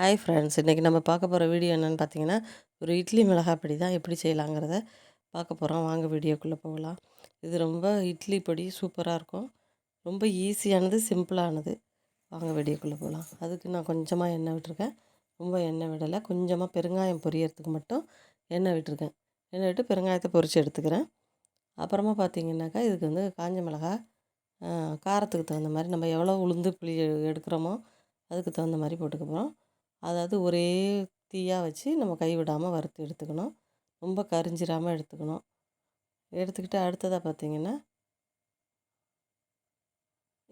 Hi friends இன்றைக்கி நம்ம பார்க்க போகிற வீடியோ என்னென்னு பார்த்தீங்கன்னா ஒரு இட்லி மிளகாய் பொடி தான். எப்படி செய்யலாங்கிறத பார்க்க போகிறோம் வாங்க வீடியோக்குள்ளே போகலாம். இது ரொம்ப இட்லி பொடி சூப்பராக இருக்கும். ரொம்ப ஈஸியானது சிம்பிளானது வாங்க வீடியோக்குள்ளே போகலாம். அதுக்கு நான் கொஞ்சமாக எண்ணெய் விட்டுருக்கேன். ரொம்ப எண்ணெய் விடலை. கொஞ்சமாக பெருங்காயம் பொரியறதுக்கு மட்டும் எண்ணெய் விட்டுருக்கேன். எண்ணெய் விட்டு பெருங்காயத்தை பொரித்து எடுத்துக்கிறேன். அப்புறமா பார்த்தீங்கன்னாக்கா இதுக்கு வந்து காஞ்ச மிளகாய் காரத்துக்கு தகுந்த மாதிரி நம்ம எவ்வளோ உளுந்து புளி எடுக்கிறோமோ அதுக்கு தகுந்த மாதிரி போட்டுக்க போகிறோம் அதாவது ஒரே தீயாக வச்சு நம்ம கை விடாமல் வறுத்து எடுத்துக்கணும். ரொம்ப கரிஞ்சிராமல் எடுத்துக்கணும். எடுத்துக்கிட்டு அடுத்ததாக பார்த்திங்கன்னா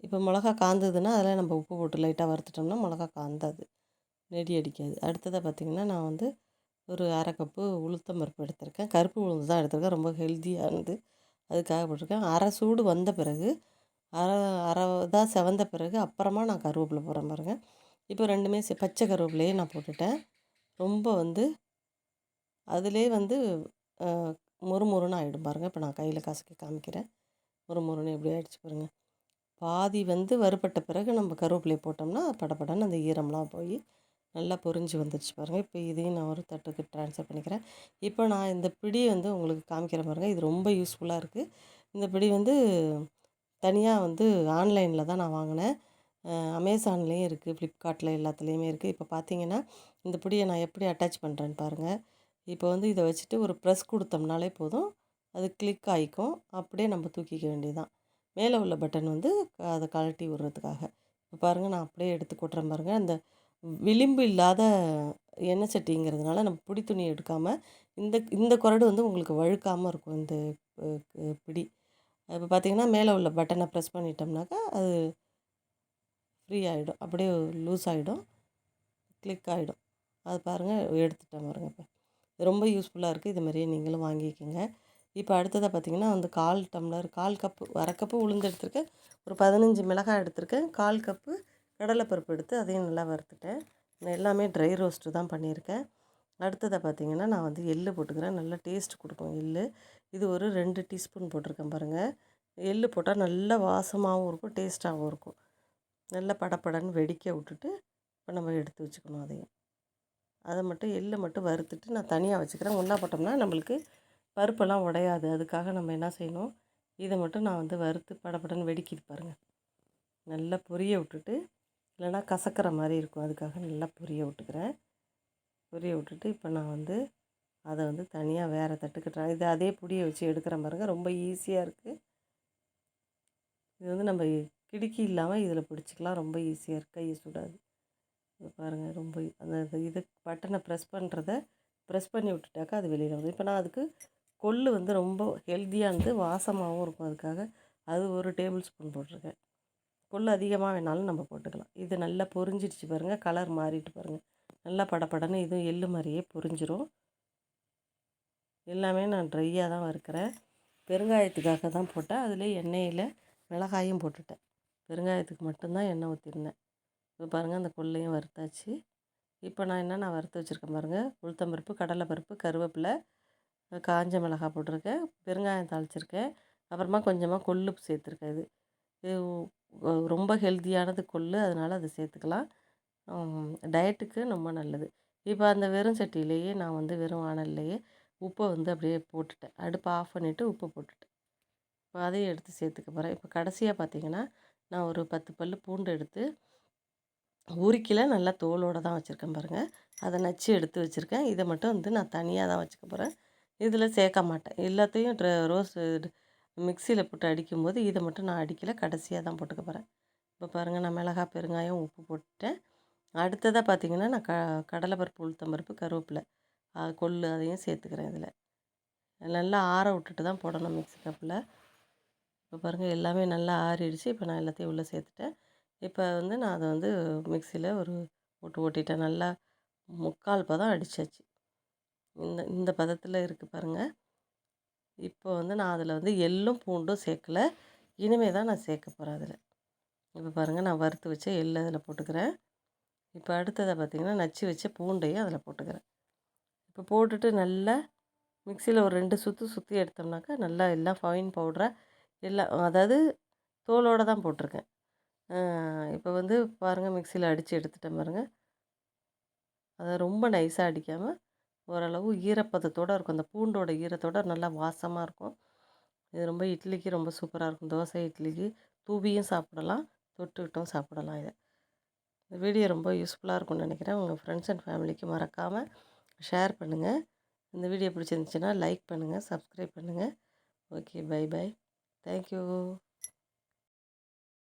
இப்போ மிளகா காந்ததுன்னா அதில் நம்ம உப்பு போட்டு லைட்டாக வறுத்துட்டோம்னா மிளகா காந்தாது. நெடி அடிக்காது. அடுத்ததாக பார்த்திங்கன்னா நான் வந்து ஒரு அரை கப்பு உளுத்தம் பருப்பு எடுத்திருக்கேன். கருப்பு உளுந்து தான் எடுத்திருக்கேன். ரொம்ப ஹெல்த்தியானது அதுக்காக போட்டிருக்கேன். அரை சூடு வந்த பிறகு அரை அரை இதாக செவந்த பிறகு அப்புறமா நான் கருவேப்பிலை போகிறேன் பாருங்கள் இப்போ ரெண்டுமே சே பச்சை கருவேப்பிலையே நான் போட்டுட்டேன். ரொம்ப வந்து அதிலே வந்து முறுமுறுன்னு ஆகிடும் பாருங்கள் இப்போ நான் கையில் கசக்கி காமிக்கிறேன். முறுமுறுன்னு எப்படி ஆகிடுச்சு பாருங்கள் பாதி வந்து வறுபட்ட பிறகு நம்ம கருவேப்பிலையை போட்டோம்னா படப்படன்னு அந்த ஈரம்லாம் போய் நல்லா பொறிஞ்சு வந்துடுச்சு பாருங்கள் இப்போ இதையும் நான் ஒரு தட்டுக்கு ட்ரான்ஸ்ஃபர் பண்ணிக்கிறேன். இப்போ நான் இந்த பிடி வந்து உங்களுக்கு காமிக்கிற பாருங்கள் இது ரொம்ப யூஸ்ஃபுல்லாக இருக்குது இந்த பிடி வந்து தனியாக வந்து ஆன்லைனில் தான் நான் வாங்கினேன். அமேசான்லேயும் இருக்குது ஃப்ளிப்கார்ட்டில் எல்லாத்துலேயுமே இருக்குது இப்போ பார்த்தீங்கன்னா இந்த பிடியை நான் எப்படி அட்டாச் பண்ணுறேன்னு பாருங்கள் இப்போ வந்து இதை வச்சுட்டு ஒரு ப்ரெஸ் கொடுத்தோம்னாலே போதும். அது கிளிக் ஆகிக்கும் அப்படியே நம்ம தூக்கிக்க வேண்டியதுதான். மேலே உள்ள பட்டன் வந்து அதை கழட்டி விடுறதுக்காக. இப்போ பாருங்கள் நான் அப்படியே எடுத்து கொட்டுறேன் பாருங்கள் அந்த விளிம்பு இல்லாத எண்ணெய் சட்டிங்கிறதுனால நம்ம பிடி துணி எடுக்காமல் இந்த இந்த குரடு வந்து உங்களுக்கு வழுக்காமல் இருக்கும் இந்த பிடி. இப்போ பார்த்திங்கன்னா மேலே உள்ள பட்டனை ப்ரெஸ் பண்ணிட்டோம்னாக்கா அது ஃப்ரீ ஆகிடும் அப்படியே லூஸ் ஆகிடும் கிளிக் ஆகிடும் அது பாருங்கள் எடுத்துட்டேன் பாருங்கள் இப்போ. ரொம்ப யூஸ்ஃபுல்லாக இருக்குது இது மாதிரியே நீங்களும் வாங்கிக்கோங்க. இப்போ அடுத்ததாக பார்த்திங்கன்னா வந்து கால் டம்ளர் கால் கப்பு அரை கப்பு உளுந்து எடுத்திருக்கேன். ஒரு பதினஞ்சு மிளகாய் எடுத்திருக்கேன். கால் கப்பு கடலைப்பருப்பு எடுத்து அதையும் நல்லா வறுத்துட்டேன். நான் எல்லாமே ட்ரை ரோஸ்ட்டு தான் பண்ணியிருக்கேன். அடுத்ததாக பார்த்திங்கன்னா நான் வந்து எள்ளு போட்டுக்கிறேன். நல்லா டேஸ்ட் கொடுக்கும் எள்ளு. இது ஒரு ரெண்டு டீஸ்பூன் போட்டிருக்கேன் பாருங்கள் எள்ளு போட்டால் நல்லா வாசமாகவும் இருக்கும் டேஸ்ட்டாகவும் இருக்கும். நல்லா படப்படன்னு வெடிக்க விட்டுட்டு இப்போ நம்ம எடுத்து வச்சுக்கணும் அதையும். அதை மட்டும் எள்ளை மட்டும் வறுத்துட்டு நான் தனியாக வச்சுக்கிறேன். ஒன்றா போட்டோம்னா நம்மளுக்கு பருப்பெல்லாம் உடையாது. அதுக்காக நம்ம என்ன செய்யணும்? இதை மட்டும் நான் வந்து வறுத்து படப்படன்னு வெடிக்கிது பாருங்கள் நல்லா பொரிய விட்டுட்டு இல்லைனா கசக்கிற மாதிரி இருக்கும். அதுக்காக நல்லா பொரிய விட்டுக்கிறேன். பொரிய விட்டுட்டு இப்போ நான் வந்து அதை வந்து தனியாக வேறு தட்டுக்கிட்டேன் இது அதே புடியை வச்சு எடுக்கிறேன் பாருங்கள் ரொம்ப ஈஸியாக இருக்குது இது வந்து நம்ம கிடுக்கி இல்லாமல் இதில் பிடிச்சிக்கலாம். ரொம்ப ஈஸியாக இருக்குது கையை சுடாது. இது பாருங்கள் ரொம்ப e-, அந்த இது பட்டனை ப்ரெஸ் பண்ணுறத ப்ரெஸ் பண்ணி விட்டுட்டாக்கா அது வெளியில் வரும். இப்போ நான் அதுக்கு கொள்ளு வந்து ரொம்ப ஹெல்த்தியானது வாசமாகவும் இருக்கும். அதுக்காக அது ஒரு டேபிள் ஸ்பூன் போட்டிருக்கேன். கொள்ளு அதிகமாக வேணாலும் நம்ம போட்டுக்கலாம். இது நல்லா பொரிஞ்சிடுச்சு பாருங்கள் கலர் மாறிட்டு பாருங்கள் நல்லா படப்படன்னு இதுவும் எள்ளு மாதிரியே பொரிஞ்சிரும். எல்லாமே நான் ட்ரையாக தான் வறுக்கிறேன். பெருங்காயத்துக்காக தான் போட்டேன். அதில் எண்ணெயில் மிளகாயும் போட்டுட்டேன். பெருங்காயத்துக்கு மட்டும்தான் எண்ணெய் ஊற்றிருந்தேன் இப்போ பாருங்கள் அந்த கொள்ளையும் வறுத்தாச்சு. இப்போ நான் என்ன நான் வறுத்து வச்சுருக்கேன் பாருங்கள் உளுத்தம்பருப்பு கடலைப்பருப்பு கருவேப்பிலை காஞ்ச மிளகாய் போட்டிருக்கேன் பெருங்காயம் தாளிச்சிருக்கேன். அப்புறமா கொஞ்சமாக கொள்ளு சேர்த்துருக்கேன் இது. இது ரொம்ப ஹெல்த்தியானது கொள்ளு அதனால் அதை சேர்த்துக்கலாம். டயட்டுக்கு ரொம்ப நல்லது. இப்போ அந்த வெறும் சட்டியிலேயே நான் வந்து வெறும் வானல்லையே உப்பை வந்து அப்படியே போட்டுட்டேன். அடுப்பை ஆஃப் பண்ணிவிட்டு உப்பு போட்டுட்டேன். இப்போ அதையும் எடுத்து சேர்த்துக்க போகிறேன் இப்போ கடைசியாக பார்த்தீங்கன்னா நான் ஒரு பத்து பல் பூண்டு எடுத்து உருக்கில நல்லா தோலோடு தான் வச்சுருக்கேன் பாருங்கள் அதை நச்சு எடுத்து வச்சுருக்கேன். இதை மட்டும் வந்து நான் தனியாக தான் வச்சுக்க போகிறேன் இதில் சேர்க்க மாட்டேன். எல்லாத்தையும் ரோஸ் மிக்சியில் போட்டு அடிக்கும்போது இதை மட்டும் நான் அடிக்கலை கடைசியாக தான் போட்டுக்க போகிறேன் இப்போ பாருங்கள் நான் மிளகா பெருங்காயம் உப்பு போட்டுட்டேன். அடுத்ததாக பார்த்திங்கன்னா நான் க கடலைப்பருப்பு உளுத்தம்பருப்பு கருவேப்பிலை கொள்ளு அதையும் சேர்த்துக்கிறேன் இதில். நல்லா ஆற விட்டுட்டு தான் போடணும் மிக்ஸி கப்பில். இப்போ பாருங்கள் எல்லாமே நல்லா ஆறிடுச்சு. இப்போ நான் எல்லாத்தையும் உள்ளே சேர்த்துட்டேன். இப்போ வந்து நான் அதை வந்து மிக்சியில் ஒரு ஓட்டு ஓட்டிட்டேன். நல்லா முக்கால் பதம் அடித்தாச்சு இந்த இந்த பதத்தில் இருக்குது பாருங்கள் இப்போ வந்து நான் அதில் வந்து எள்ளும் பூண்டும் சேர்க்கலை. இனிமேல் தான் நான் சேர்க்க போகிறேன் அதில். இப்போ பாருங்கள் நான் வறுத்து வச்ச எள் அதில் போட்டுக்கிறேன். இப்போ அடுத்ததை பார்த்திங்கன்னா நச்சு வச்ச பூண்டையும் அதில் போட்டுக்கிறேன். இப்போ போட்டுட்டு நல்லா மிக்சியில் ஒரு ரெண்டு சுற்று சுற்றி எடுத்தோம்னாக்கா நல்லா எல்லாம் ஃபைன் பவுடராக எல்லாம் அதாவது தோலோடு தான் போட்டிருக்கேன். இப்போ வந்து பாருங்கள் மிக்சியில் அடித்து எடுத்துட்டேன் பாருங்கள் அதை ரொம்ப நைஸாக அடிக்காமல் ஓரளவு ஈரப்பதத்தோடு இருக்கும். அந்த பூண்டோட ஈரத்தோட நல்லா வாசமாக இருக்கும். இது ரொம்ப இட்லிக்கு ரொம்ப சூப்பராக இருக்கும். தோசை இட்லிக்கு தூவியும் சாப்பிடலாம் தொட்டுக்கிட்டும் சாப்பிடலாம் இதை. இந்த வீடியோ ரொம்ப யூஸ்ஃபுல்லாக இருக்கும்னு நினைக்கிறேன். உங்கள் ஃப்ரெண்ட்ஸ் அண்ட் ஃபேமிலிக்கு மறக்காமல் ஷேர் பண்ணுங்கள் இந்த வீடியோ பிடிச்சிருந்துச்சின்னா லைக் பண்ணுங்கள் சப்ஸ்கிரைப் பண்ணுங்கள் okay bye bye Thank you.